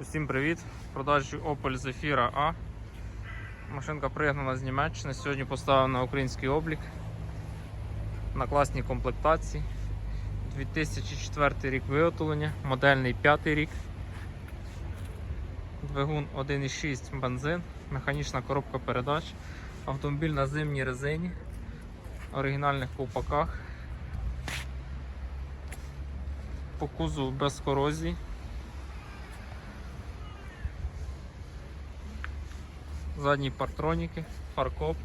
Усім привіт! В продажі Opel Zafira A. Машинка пригнана з Німеччини. Сьогодні поставлена на український облік на класній комплектації. 2004 рік виготовлення, модельний 5 рік. Двигун 1,6 бензин, механічна коробка передач, автомобіль на зимній резині, оригінальних ковпаках. По кузову без корозії. Задні партроніки, фаркоп.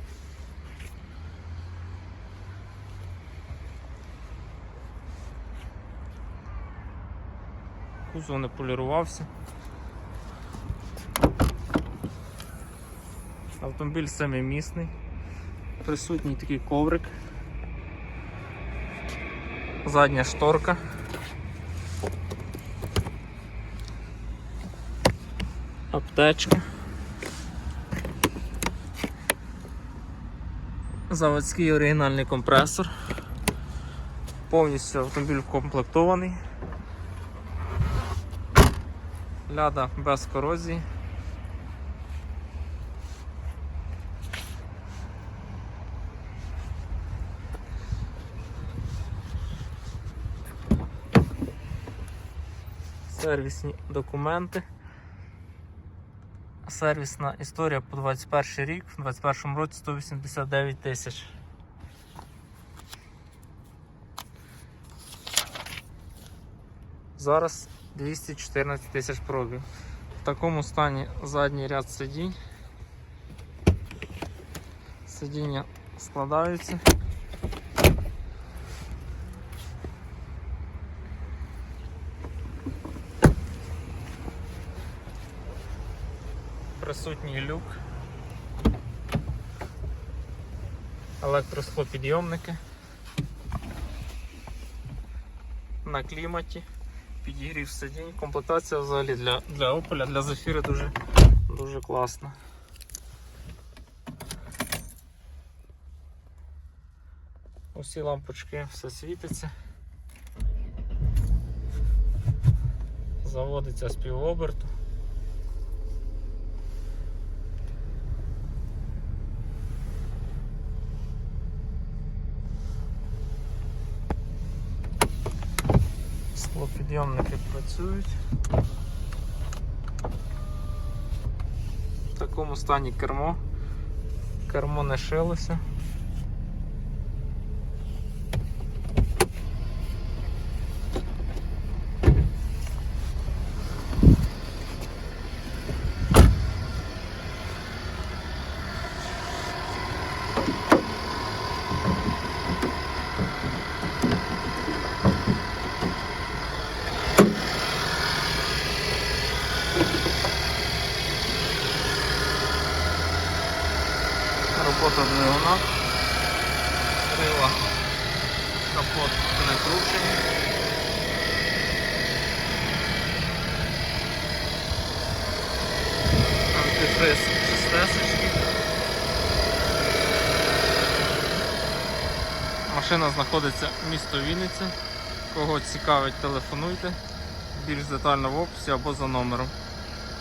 Кузов не полірувався. Автомобіль семимісний, присутній такий коврик, задня шторка. Аптечка. Заводський оригінальний компресор. Повністю автомобіль вкомплектований. Ляда без корозії. Сервісні документи. Сервісна історія по 21 рік, в 21 році 189 тисяч. Зараз 214 тисяч пробів. В такому стані задній ряд сидінь. Сидіння складаються. Присутній люк. Електросхлопідйомники. На кліматі. Підігрів сидінь. Комплектація взагалі для, для Opel, для Zafira дуже, дуже класна. Усі лампочки все світиться. Заводиться з півоберту. Склопідйомники працюють. В такому стані кермо. Кермо не шилося. Робота двигуна. Крила. Капот перекручений. Антифриз чистесечки. Машина знаходиться в місто Вінниця. Кого цікавить, телефонуйте. Більш детально в описі або за номером.